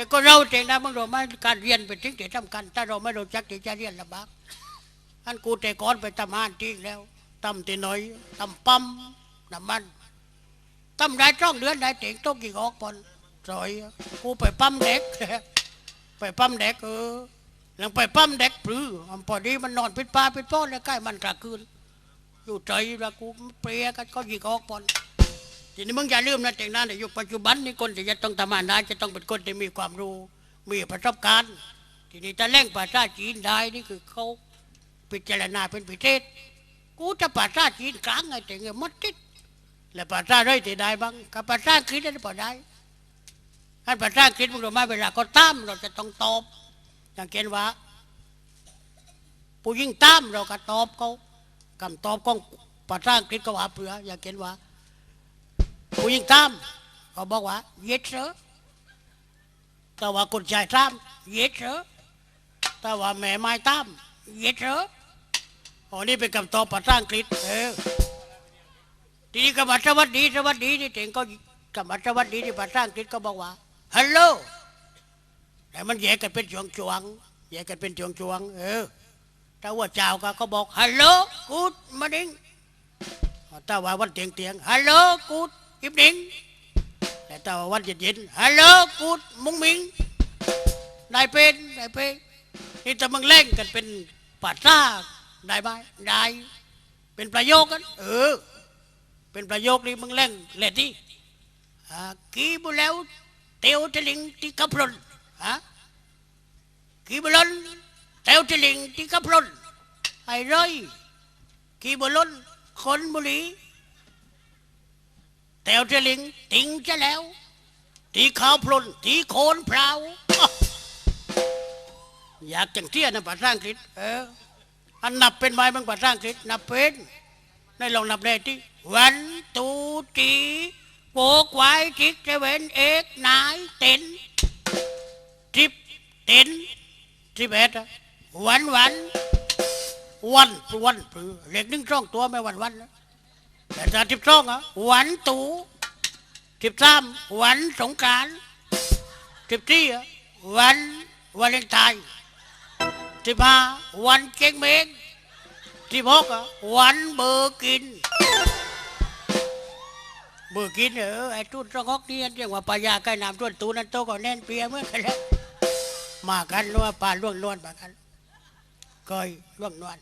แต่ก็เราเองนะมึงรู้ไหมการเรียนเป็นสิ่งที่สำคัญถ้าเราไม่รู้จักที่จะเรียนลำบากอันกูแต่ก่อนไปทำงานจริงแล้วทำที่น่อยทำปั๊มน้ำมันทำได้ช่องเดือนได้เต็งต้องกี่ออกปอนสอยกูไปปั๊มเด็ก ไปปั๊มเด็กเออยังไปปั๊มเด็กปรืออพอดีมันนอนปิดปลาปิดป้อนแล้วใกล้มันกลางคืนอยู่ใจแล้วกูเปรียกันก็ยิงออกปอน ทีนี้มึงอย่าลืมนะแต่งหน้าในยุคปัจจุบันนี่คนที่จะต้องทำงานได้จะต้องเป็นคนที่มีความรู้มีประสบการณ์ทีนี้ถ้าแร่งภาษาจีนได้นี่คือเขาพิจารณาเป็นพิเศษกูจะภาษาจีนกลางไงแต่เงี้ยมัดติดแล้วภาษาไรที่ได้บ้างกับภาษาอังกฤษได้พอได้ถ้าภาษาอังกฤษมึงรู้ไหมเวลาเขาตามเราจะต้องตอบอย่างเช่นว่าผู้หญิงตามเราก็ตอบเขาคำตอบของภาษาอังกฤษก็ว่าเปลืออย่างเช่นว่า ผู้หญิงตามเขาบอกว่า yes sir แต่ว่าคนชายตาม yes sir แต่ว่าแม่ไม้ตาม yes sir อ๋อนี่เป็นคำตอบภาษาอังกฤษเออทีนี้คำว่าสวัสดีสวัสดีนี่เองก็คำว่าสวัสดีที่ภาษาอังกฤษก็บอกว่า hello แต่มันแยกกันเป็นช่วงช่วงๆแยกกันเป็นช่วงช่วงๆเออถ้าว่าเจ้าก็ก็บอก hello good morning ถ้าว่าวันเตียงเตียงฮัล อิฟนิงแต่ถ้าว่าวันเย็นเย็นฮัลโหลกูดมุงมิงได้เป็นได้เป็นนี่ถ้ามึงเล่นกันเป็นภาษาได้ไหมได้เป็นประโยคกัน เออ เป็นประโยคนี้มึงเล่นเล่นที่อ่ากีบุแล้วเตียวทะลิงที่กระพรนฮะกีบุลนเตียวทะลิงที่กระพรนไอ้ร้อยกีบุลนคนบุรี แตวเจลิงติงจะแล้ว ตีขาวพลนตีโคนพราว อยากจังเที่ยนะภาษาอังกฤษเอออันนับเป็นไหมบางภาษาอังกฤษนับเป็นในลองนับได้ที่วันตูตีโปกไว้ทิกเจเวนเอกนายเต็นทิปเต็นทิปเอ็ดวันวันวันวันผือเล็กนึ่งช่องตัวไม่วันวันนะ แต่ถ้าทิปช่องอะวันตูทิปสามวันสงการทิปสี่อะวันวาเลนไทน์ทิปห้าวันเก่งเมงทิปหกอะวันเบอร์กิน เบอร์กินเออไอ้ตุ้นสองฮอกนี่เรียกว่าปายาใกล้น้ำต้นตูนั่นโตก็แน่นเปียเมื่อกันแล้วมากันนัวปลาล่วงนวลมากันก้อยล่วงนวล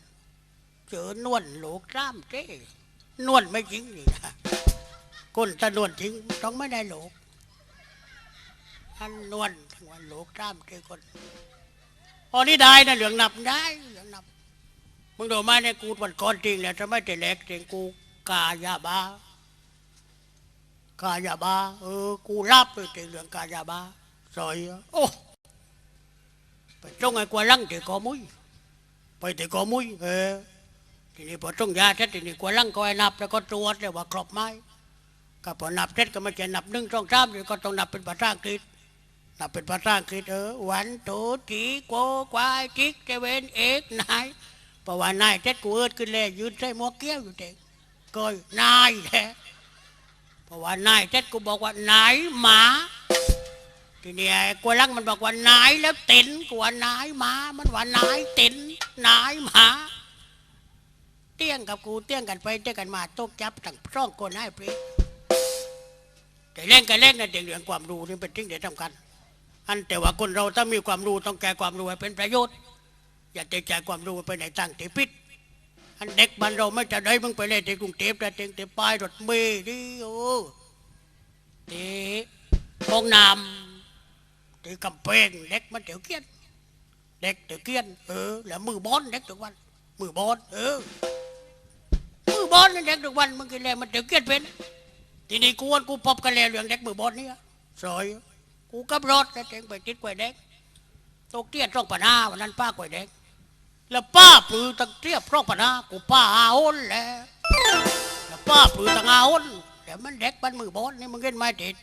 เจอนวลโหลกซ้ำเจ้ นวลไม่จริงนี่นะคนตะนวลจริงต้องไม่ได้หลกอันนวลทั้งวันหลกซ้ำเจ้คนพอนี่ได้นะเหลืองนับได้เหลืองนับมึงดูมาเนี่ยกูวันก่อนจริงแหละจะไม่แต่แหลกจริงกูกายาบ้ากายาบาเออกูรับเลยแต่เรื่องกายาบาสอยโอ้ไปจงไอ้กว่าลังแต่กอมุยไปแต่กอมุยเออ ทีนี้พอจงยาเสร็จทีนี้กว่าลังก็ไอ้นับแล้วก็ตรวจเลยว่าครบไหมก็พอนับเสร็จก็ไม่ใช่นับหนึ่งสองสามเดี๋ยก็ต้องนับเป็นภาษาอังกฤษนับเป็นภาษาอังกฤษเออวันตูจีโกควายจิกเจเวนเอกนายเพราะว่านายเสร็จกูเอิดขึ้นเลยยืนใส่หมวกเกี้ยวอยู่เด็กก้อยนายแท้เพราะว่านายเท็ดกูบอกว่านายหมาทีนี้ไอ้กวลังมันบอกว่านายแล้วเต็นกูว่านายหมามันว่านายเต็นนายหมา เตี้ยงกับกูเตี้ยงกันไปเตี้ยงกันมาโตกจับตั้งช่องคนให้พริแต่เล่นกันเล่นนะเด็กเรื่องความรู้นี่เป็นสิ่งที่สำคัญอันแต่ว่าคนเราถ้ามีความรู้ต้องแก่ความรู้ให้เป็นประโยชน์ อย่าแต่แก่ความรู้ไปในทางที่ผิดอันเด็กบ้านเราไม่จะได้มึงไปเล่นที่กรุงเทพแต่เต็งแต่ป้ายรถเมล์ดิโอ้ที่ห้องน้ำที่กำแพงเด็กมันเถียวเกี้ยนเด็กเถียวเกี้ยนเออแล้วมือบอลเด็กทุกวันมือบอลเออ บอลนั่นเด็กทุกวันมึงกินแล้วมันเถียวเกลี้ยนเป็นทีนี้กูวันกูพบกันแล้วเรื่องเด็กมือบอลเนี่ยสอยกูกับรถแต่เต็งไปติดกล้วยเด็กตกเตี้ยต้องปัญหาวันนั้นป้ากล้วยเด็กแล้วป้าปือตังเทียบพร้องปนะกูป้าอาอ้นแล้วแล้วป้าปือตังอาอ้นแต่มันเด็กบ้านมือบอสนี่มึงเห็นไหมติด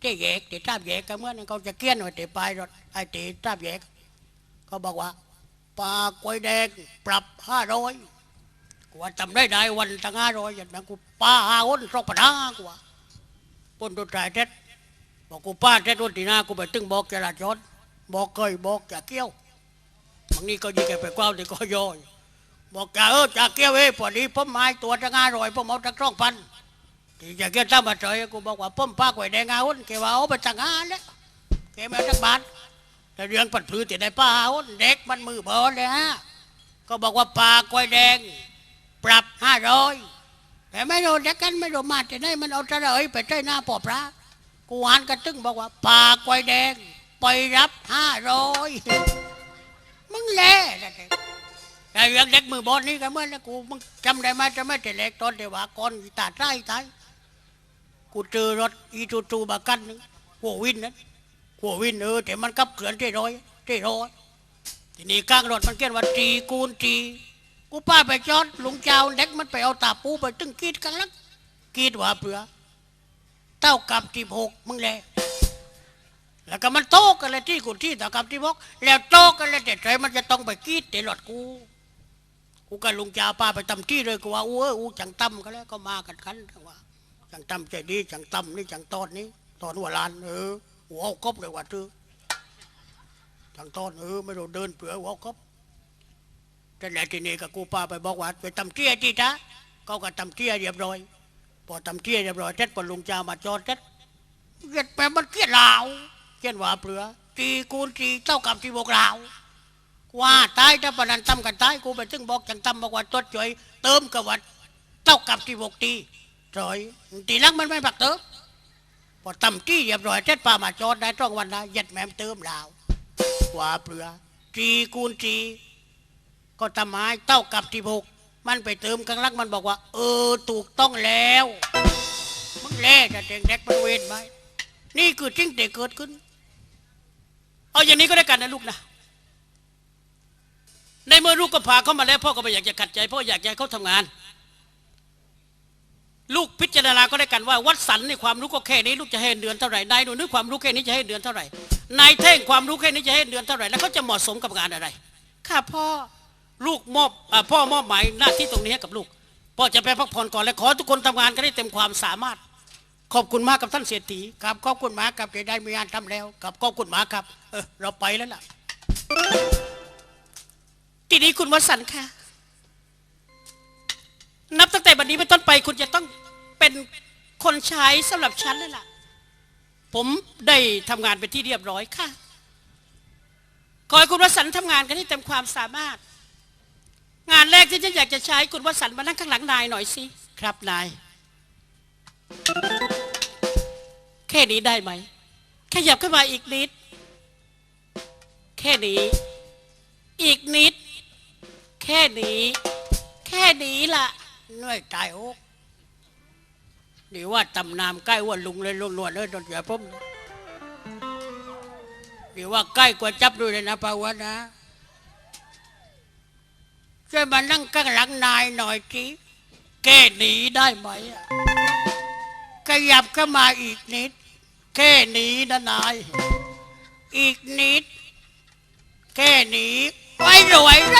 เจ๊แยกติดตามแยกกันเมื่อนั้นเขาจะเกี้ยนไว้ติดปรถไอ้ติดตามแยกเขาบอกว่าป้ากล้วยแดงปรับห้าร้อย กูว่าจำได้ได้วันตั้งห้าร้อยอย่างนั้นกูป้าอาอ้นพร้องปะนะกูว่าปนตัวใจเท็ดบอกกูป้าแท้ตัวตีหน้ากูไปตึงบอกจราจรบอกเคยบอกจะเกี้ยวบางนี้ก็ยิ่งแกไปกว้าวที่ก็ย่อยบอกจ่าเออจ่าเกี้ยวเอ้ยพอดีผมไม้ตัวจะงาร่อยผมเอาตั้งสองพันที่จะเกี้ยวตั้งมาเฉยกูบอกว่าผมป้าไว้แดงเอาแกว่าเอาไปตั้งงานแล้วแกไม่เอาตั้งบาทแต่เรื่องปัดพื้นที่ได้ป้าเอาเด็กมันมือบอลเลยฮะก็บอกว่าปลากล้วยแดง ปรับห้าร้อยแต่ไม่โดนจักกันไม่โดนมาแต่ไหนมันเอาจะเลยไปใช้หน้าปอพระกูหันกันตึงบอกว่าปากไวแดงไปรับห้าร้อยมึงแล่นะเด็กแต่เรื่องเด็กมือบอลนี่ก็เมื่อนะกูมึงจำได้ไหมจะไม่แต่เล็กตอนเดียวว่าก่อนตาใต้ไทยกูเจอรถอีจูจูบากันนึงหัววินนั้นหัววินเออแต่มันกับเขื่อนที่ร้อยที่ร้อยทีนี้กลางรถมันเขียนว่าจีกูนจี กูป้าไปจอดลุงเจ้าเด็กมันไปเอาตาปูไปตึงกีดกลางลักกีดว่าเปลือเท่ากับที่หกมึงเลยแล้วก็มันโตกันเลยที่กูที่เท่ากับที่หกแล้วโตกันเลยแต่ใจมันจะต้องไปกีดเตลอดกู กูกับลุงจ่าป้าไปตำที่เลยกูว่าอู้เอ้ยอู้จังตำกันแล้วก็มากันกันว่าจังตำใจดีจังตำนี่จังตอนนี้ตอนหัวลานเออหัวกบเลยว่าตื้อจังตอนเออไม่โดนเดินเปลือหัวกบ แต่ไหนทีนี้กับกูป้าไปบอกว่าไปตำเที่ยที่จ้าเขาก็ตำเที่ยเรียบร้อย พอทำเที่ยเรียบร้อยเสร็จพอลุงจ้ามาจอดเสร็จเกิดแปมันเกลียดลาวเกลียดว่าเปลือตีคูณตีเท่ากับที่บอกลาวว่าตายถ้าปนันตั้มกันตายกูไปถึงบอกจังตั้มบอกว่าตดจ่อยเติมกับวัดเท่ากับที่บอกตีจ่อยตีลักมันไม่บักเติมพอทำที่เรียบร้อยเสร็จป่ามาจอดได้ต้องวันนะยัดแมมเติมลาวว่าเปลือตีคูณตี ก็ทำไมเท่ากับที่บอกมันไปเติมข้างลักมันบอกว่า เออถูกต้องแล้วมึงแล่จะเด็กเด็กมันเวนไหมนี่คือจริงแต่เกิดขึ้น เอาอย่างนี้ก็ได้กันนะลูกนะในเมื่อลูกก็พาเขามาแล้วพ่อก็ไม่อยากจะขัดใจพ่ออยากจะให้เขาทำงาน ลูกพิจารณาก็ได้กันว่า วัดสันในความรู้ก็แค่นี้ลูกจะให้เดือนเท่าไหร่นายหนูนึกความรู้แค่นี้จะให้เดือนเท่าไหร่นายเท่งความรู้แค่นี้จะให้เดือนเท่าไหร่แล้วเขาจะเหมาะสมกับงานอะไรค่ะพ่อ ลูกมอบอพ่อมอบหมายหน้าที่ตรงนี้ให้กับลูกพ่อจะไปพักผ่อนก่อนและขอทุกคนทำงานกันได้เต็มความสามารถ ขอบคุณมากกับท่านเศรษฐีครับขอบคุณมากครับที่ได้มีงานทำแล้วครับขอบคุณมากครับเออเราไปแล้วล่ะทีนี้คุณวสันค่ะ นับตั้งแต่บัดนี้เป็นต้นไปคุณจะต้องเป็นคนใช้สำหรับฉันเลยล่ะ ผมได้ทำงานเป็นที่เรียบร้อยค่ะขอให้คุณวสันต์ทำงานกันให้เต็มความสามารถ งานแรกที่ฉันอยากจะใช้คุณวสันต์มานั่งข้างหลังนายหน่อยสิ ครับนาย แค่นี้ได้ไหม ขยับขึ้นมาอีกนิด แค่นี้ อีกนิด แค่นี้ แค่นี้ล่ะเหนื่อยตายโอ๊กนี่ว่าตำนามใกล้ว่าลุงเลยล้วนๆเลยตอนเสียผมนี่ว่าใกล้กว่าจับด้วยเลยนะปาวะนะ ช่วยมานั่งข้างหลังนายหน่อยทีแก้หนีได้ไหมอะขยับเข้ามาอีกนิด แค่นี้นะนาย อีกนิด แค่นี้ไว้รวยไร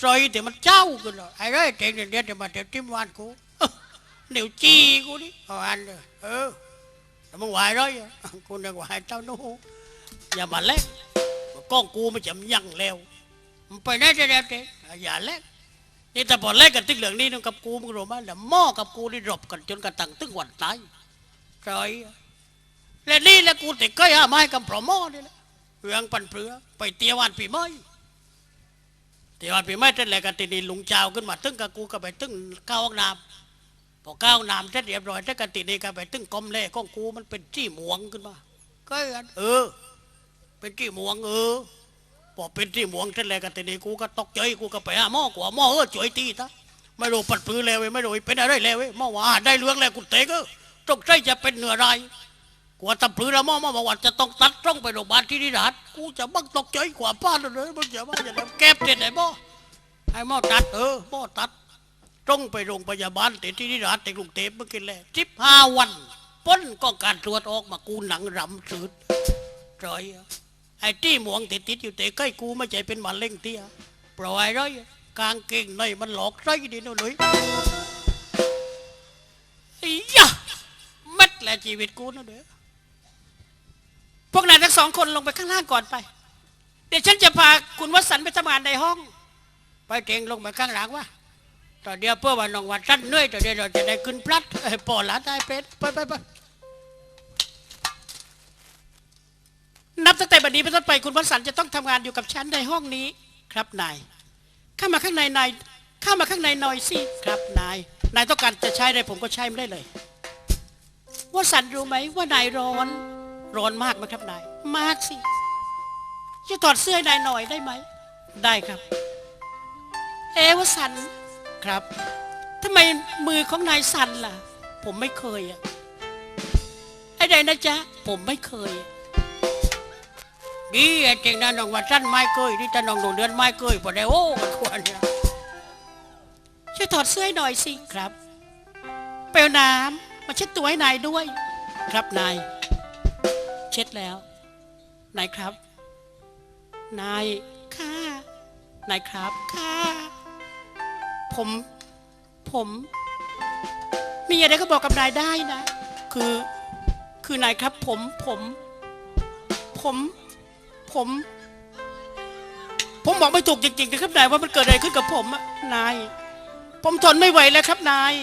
ใจแต่มันเจ้ากันเลยไอ้ไรเจ๋งเดี๋ยวเดี๋ยวมาเดี๋ยวจิ้มวานกูเดี๋ยวจีกูนี่เอาอันเลยเออแต่มึงไหวร้อยกูนึกว่าให้เจ้าหนูอย่ามาเล่นกล้องกูไมันจะยั่งแล้ว มันไปได้จะเดี๋ยวเจ๊อย่าเล่นนี่แต่พอเล่นกันตึกเหลืองนี่นึงกับกูมึงรู้ไหมแล้วหม้อกับกูนี่รบกันจนกระทั่งตึกวันตายใจและนี่แหละกูติดก้อยห้าไม้กับพรหมอนี่แหละเรื่องปันเปลือไปเตียวันปีไม้เตียวันปีไม้เท่าไหร่กันทีนี้ลุงเจ้าขึ้นมาตึ้งกับกูก็ไปตึ้งก้าวห้องน้ำพอก้าวห้องน้ำเสร็จเรียบร้อยเท่ากันทีนี้ก็ไปตึ้งกลมเล่ของกูมันเป็นจี้หมวงขึ้นมาก็อันเออ เป็นจี้หมวงเออ พอเป็นจี้หมวงเสร็จแล้วกันทีนี้กูก็ตกใจกูก็ไปหาหม้อกว่าหม้อเออช่วยตีตะไม่รู้ปันเปลือแล้วเว้ยไม่รู้เป็นอะไรแล้วเว้ยหม้อว่าได้เรื่องแล้วกูเตะก็ตกใจจะเป็นเหนื้อไรกว่าตำพลือละม่อมาบอกว่าจะต้องตัดต้องไปโรงพยาบาลที่นิรัดกูจะบังตกใจกว่าป้าเลยมึงอย่าว่าอย่างนั้นแก็บเด็ดไหนบ่ให้หม้อตัดเออหม้อตัดต้องไปโรงพยาบาลแต่ที่นิรัดแต่กรุงเทพเมื่อกี้แหละสิบห้าวันพ้นก็การตรวจออกมากูหนังรำสืดจอย ไอ้ที่หมวงติดติดอยู่แต่ใกล้กูไม่ใช่เป็นมะเร็งเตี้ยปล่อยร้อยกางเกงในมันหลอกไรดิโน่นเลยไอ้ยะม็ดแหลแต่ชีวิตกูนะเด้อพวกนายทั้งสองคนลงไปข้างล่างก่อนไป เดี๋ยวฉันจะพาคุณวสันต์ไปทำงานในห้อง ไปเจงลงไปข้างหลังวะตอนเดียวเพื่อว่าน้องวันสั้นเหนื่อยตอนเดียวเราจะได้ขึ้นพลัดเอ้ยปอหลานได้เป็ดไปไปไป นับตั้งแต่บัดนี้เป็นต้นไปคุณวสันต์จะต้องทำงานอยู่กับฉันในห้องนี้ครับนายเข้ามาข้างในนายเข้ามาข้างในหน่อยสิครับนายนายต้องการจะใช้อะไรผมก็ใช้ไม่ได้เลยวสันต์รู้ไหมว่านายร้อน ร้อนมากไหมครับนาย มากสิจะถอดเสื้อให้นายหน่อยได้ไหม ได้ครับ เอวสันต์ครับทำไมมือของนายสันล่ะ ผมไม่เคยอะไอ้ใดนะจ๊ะผมไม่เคย ดีไอ้เจงนะน้องวันสั้นไม่เคยที่จะน้องหนูเดือนไม่เคยพอได้โอ้มันควรเนี่ยช่วยถอดเสื้อให้หน่อยสิครับ เปลวน้ำมาเช็ดตัวให้นายด้วย ครับนาย เช็ดแล้ว นายครับ นายค่ะ นายครับค่ะ ผม ผม มีอะไรก็บอกกับนายได้นะ คือ คือนายครับผม ผม ผม ผม ผมบอกไม่ถูกจริงๆนะครับนายว่ามันเกิดอะไรขึ้นกับผมอะนาย ผมทนไม่ไหวแล้วครับนาย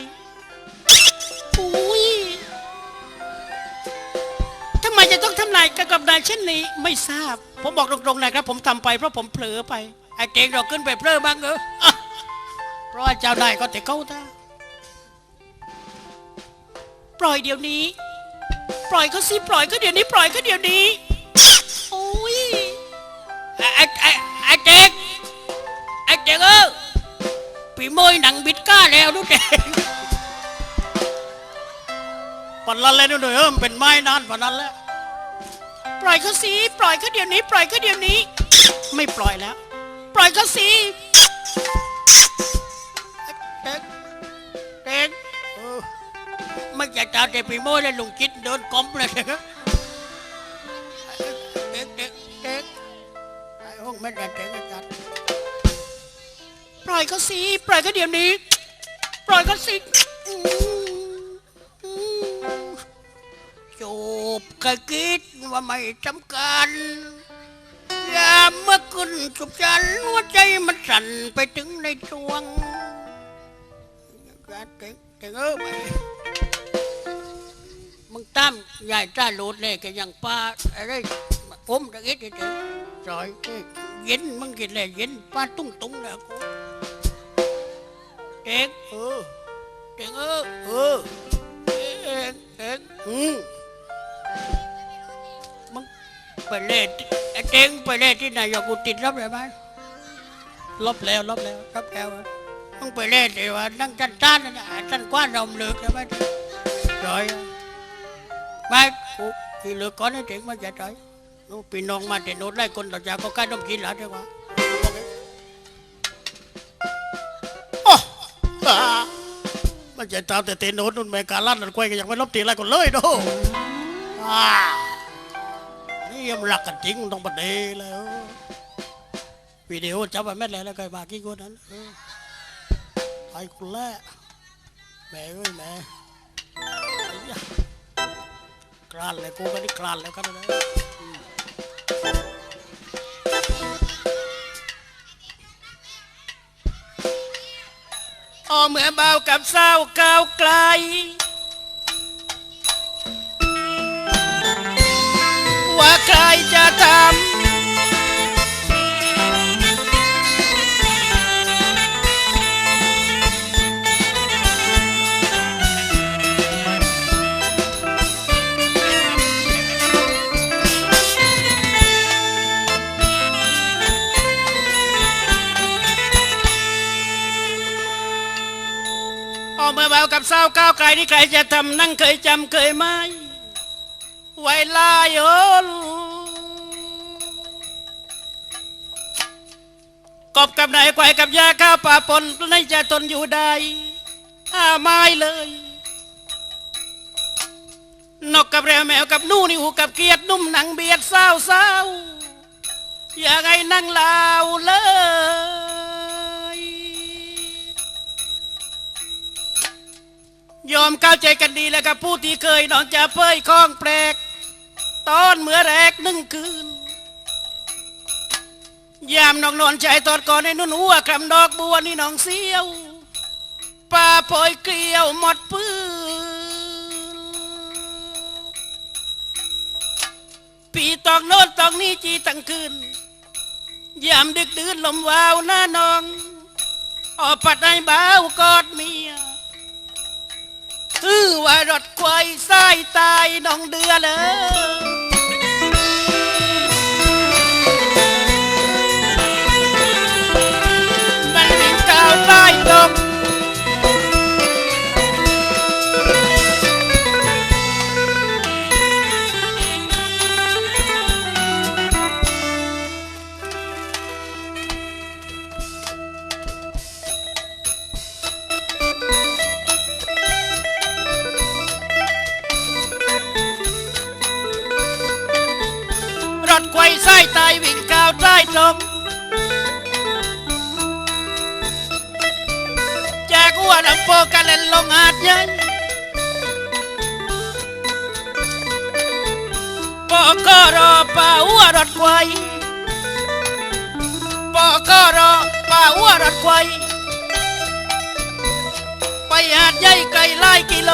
อุ้ยทำไมจะต้องทำนายกับกับนายเช่นนี้ ไม่ทราบ ผมบอกตรงๆนะครับ ผมทำไปเพราะผมเผลอไปไอ้เจงเราขึ้นไปเพลิบ้างเออเพราะว่าเจ้านายก็ติเขาท่าปล่อยเดี๋ยวนี้ ปล่อยเขาสิปล่อยก็เดี๋ยวนี้ ปล่อยก็เดี๋ยวนี้ ไอ้ไอ้ไอ้ไอ้เจงไอ้เจงเออปีโมยหนังบิดก้าแล้วดูเจงปันละเลยดูหน่อยเออมันเป็นไม้นานปันนั้นแล้วปล่อยเขาสิปล่อยเขาเดี๋ยวนี้ ปล่อยเขาเดี๋ยวนี้ ไม่ปล่อยแล้ว ปล่อยเขาสิเด็กเด็กเออไม่จะตาแต่ปีโมยเลยลุงจิตโดนกลมเลยเด็ก ไอ้ห้องไม่ได้เด็กอาจารย์ปล่อยเขาสิปล่อยเขาเดี๋ยวนี้ ปล่อยเขาสิอืมอืมจูบเคยคิดว่าไม่สำคัญยามเมื่อคุณจุบฉันหัวใจมันสั่นไปถึงในดวงเด็กเด็กเออไปมึงตั้มใหญ่จ้าโหลดเลยก็ยังป้าอะไรอมตะกี้เฉยๆจอยเอ้ย เย็นมึงกินเลยเย็นป้าตุ้งตุ้งเลยกูเด็กเออเด็กเออเออเด็กเด็กอืมมึงไปเล่นไอเด็กไปเล่นที่ไหนอยากกูติดรับเลยไหมลบแล้วลบแล้วรับแล้วมึงไปเล่นดีว่านั่งจันจ้านนั่นน่ะจันกว้านนมเลือกใช่ไหมจอยไม่กูที่เลือกก่ อนให้ถึงมาจะจอยนูนพี่น้องมาแต่โน้ตไล่คนต่อจากก็ใกล้นมกินแล้วใช่ไหมโอ้อ่ามันจะตามแต่เตนโนดนุ่นแมกาลั่นนั่นควยก็ยังไม่ลบตีอะไรก่อนเลยดอ่านี่ยังรักกันจริงต้องประเดี๋ยวแล้ววิดีโอจับไปแม่แล้วแล้วก็มากี่คนนั้นเออไปคนแรกแม่เอ้ยแม่กลานเลยกูกันนี่กลานแล้วกันนะ อ๋อเมื่อเบากับเศร้าก้าวไกล ว่าใครจะ เมื่อเบากับเศร้าก้าวไกลนี่ใครจะทำนั่งเคยจำเคยไหมไว้ลายโอนกบกับนายควายกับยาข้าวป่าปนในจะทนอยู่ได้อาไม้เลย นกกับแรวแมวกับนู่นี่หูกับเกียดนุ่มหนังเบียดเศร้าเศร้าอย่าไงนั่งลาวเลย ยอมเข้าใจกันดีแล้วกับผู้ที่เคยน้องจะเป้ยข้องแปลกตอนเมื่อแรกหนึ่งคืน ยามน้องนอนใจตอดก่อนในนุ่นหัวคำดอกบัวนี่น้องเสียวป่าปอยเกลียวหมดปืนปีตอกโน้นตอกนี้จีตั้งคืน ยามดึกดื่นลมวาวหน้าน้องออกปัดให้บ่าวกอดเมีย ฮือว่ารถควายสายตายน้องเดือเลย หาดใหญ่ไกลหลายกิโล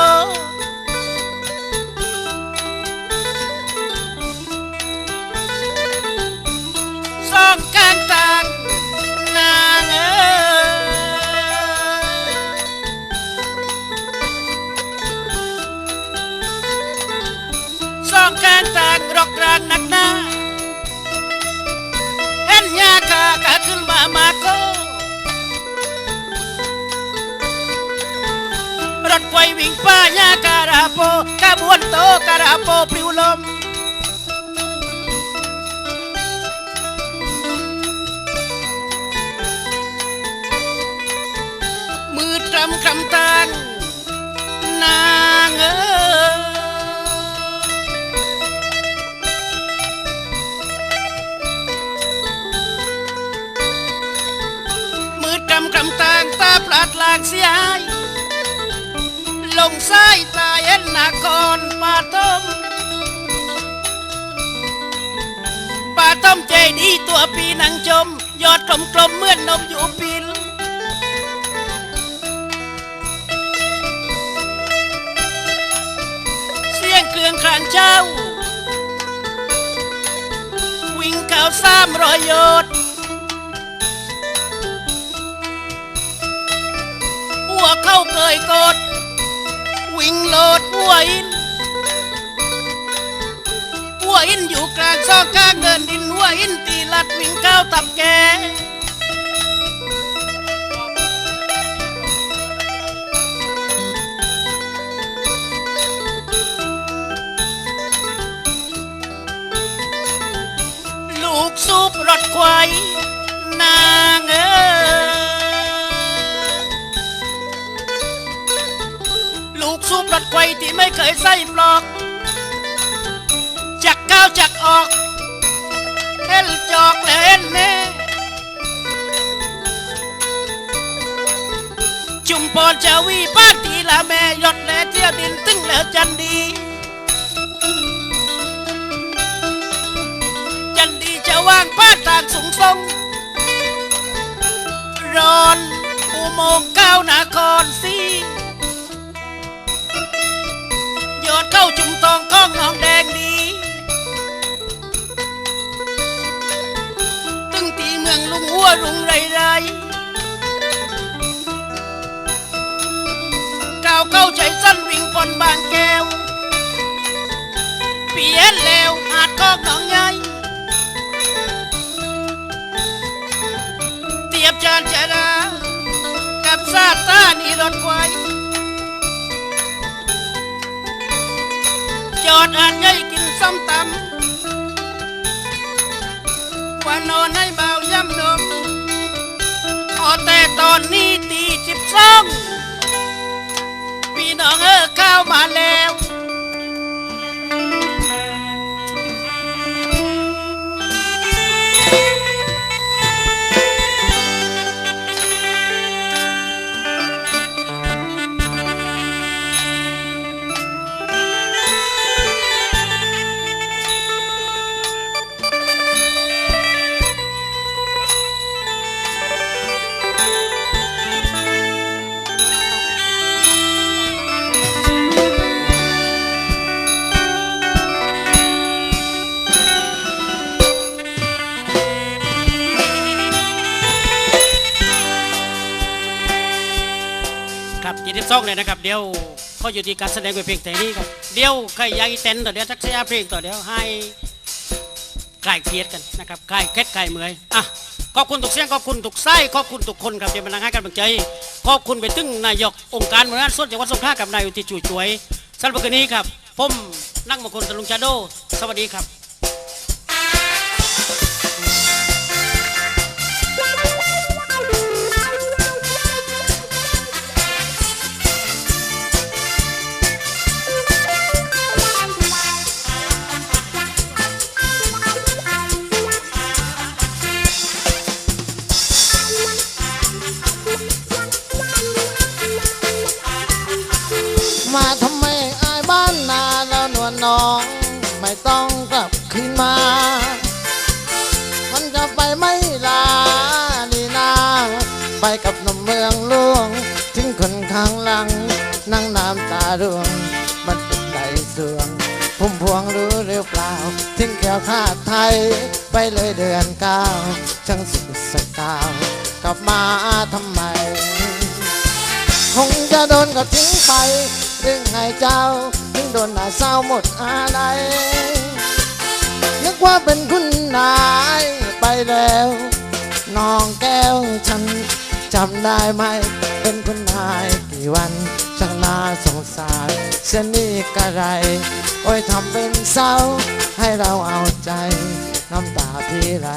สองกลางทางนางเอ๋สองกลางทางรอกรางหนักหนาเห็นยากากะขึ้นมามาโก ลิงป้ายาการาโปกระบวนโตการาโปปลิวลมมือจำคำตางนางเอ๋ ดีตัวปีนังจม ยอดกลมๆเหมือนนมอยู่ปีนเสียงเครื่องขานเจ้า วิ่งเก่าสามรอยโยดหัวเข้าเกยกด วิ่งโลดหัวอินหัวอินอยู่กลางซอกกลางเดินดิน ลัดวิ่งเข้าตับแกลูกสูบรถควายนางเอ๋ลูกสูบรถควายที่ไม่เคยใส่ปลอกจักก้าวจักออก เห็นจอกและเนแม่จุมพรจะวีป้าตีละแม่ยศแลเที่ยวดินตึงแล้วจันดี จันดีจะวางผ้าตากสูงทรงร้อนอุโมงค์ก้าวนครสี วรุงไรไรก้าวเข้าใจสั้นวิ่งปนบางแก้ว เปียนแล้วหาดข้องน้องใหญ่เตียบจานจรากับซาตานี่รถไฟจอดอ่านใหญ่กินส้มตำ ว่านอนให้เบาย่ำนมพอแต่ตอนนี้ตีจิบสองพี่น้องเออเข้ามาแล้ว เลยนะครับ เดี๋ยวเขาอยู่ที่การแสดงเป็นเพลงแต่นี้ครับเดี๋ยวใครยากอีเต้นต่อเดี๋ยวทักเสียเพลงต่อเดี๋ยวให้คลายเครียดกันนะครับคลายเครียดคลายเมื่อยอะขอบคุณทุกเสียงขอบคุณทุกไส้ขอบคุณทุกคนครับที่มานั่งให้กำลังใจขอบคุณไปถึงนายกองค์การบริหารส่วนจังหวัดสงขลากับนายอุทิศชูช่วยสำหรับคืนนี้ครับผมนั่งมงคลตะลุงชาโดสวัสดีครับ น้ำตาร่วงมันเป็นใจสวงพุ่มพวงรู้หรือเปล่า ทิ้งแก้วคาดไทย ไปเลยเดือนเก้าช่างสุดสกาวกลับมาทำไม คงจะโดนก็ทิ้งไปเรื่องไงเจ้าถึงโดนหน้าเศร้าหมดอะไร นึกว่าเป็นคุณนายไปแล้วน้องแก้วฉันจำได้ไหม เป็นคุณนายกี่วัน น่าสงสารเสนีกระไร โอ้ยทำเป็นเศร้า ให้เราเอาใจ น้ำตาพี่ไหล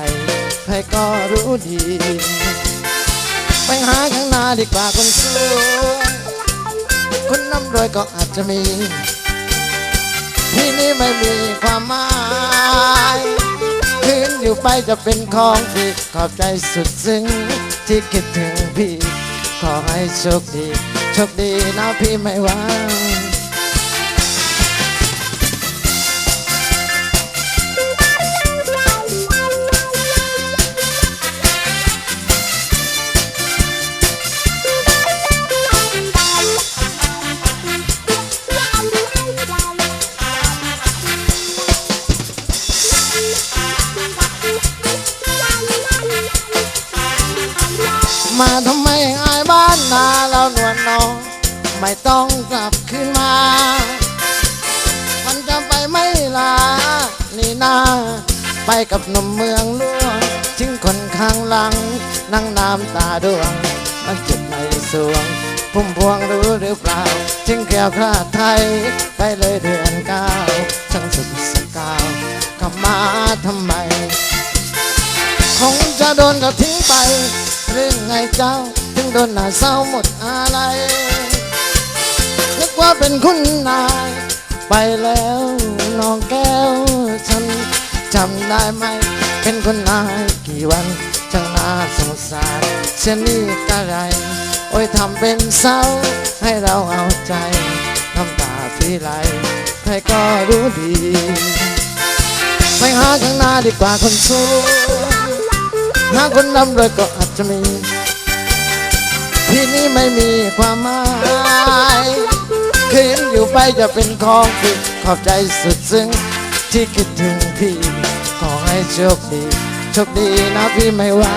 ใครก็รู้ดี ไปหาข้างหน้าดีกว่าคนสวยคนน้ำรวยก็อาจจะมี ที่นี่ไม่มีความหมายคืนอยู่ไปจะเป็นของที่ขอบใจสุดซึ้งที่คิดถึงพี่ ขอให้โชคดี ชคดีนะพี่ไม่ว่างมา ลับคืนมา มันจะไปไม่ลา นี่นา ไปกับหนุ่มเมืองหลวงทิ้งคนข้างหลัง นั่งน้ำตาดวง มันเจ็บในสวง พุ่มพวงรู้หรือเปล่าทิ้งแก้วคลาดไทย ไปเลยเดือนเก้าช่างสุดสกาวกลับมาทำไม คงจะโดนก็ทิ้งไป เรื่องไงเจ้า ถึงโดนหน้าเศร้าหมดอะไร ว่าเป็นคุณนาย ไปแล้วน้องแก้ว ฉันจำได้ไหม เป็นคุณนายกี่วันจังน่าสงสารเช่นนี้กะไร โอ้ยทำเป็นเศร้า ให้เราเอาใจน้ำตาพี่ไหลใครก็รู้ดีไปหาข้างหน้าดีกว่าคนสวยหาคนนำเลยก็อาจจะมี ที่นี่ไม่มีความหมาย คืนอยู่ไปจะเป็นของคิดขอบใจสุดซึ้งที่คิดถึงพี่ ขอให้โชคดี โชคดีนะพี่ไม่ว่า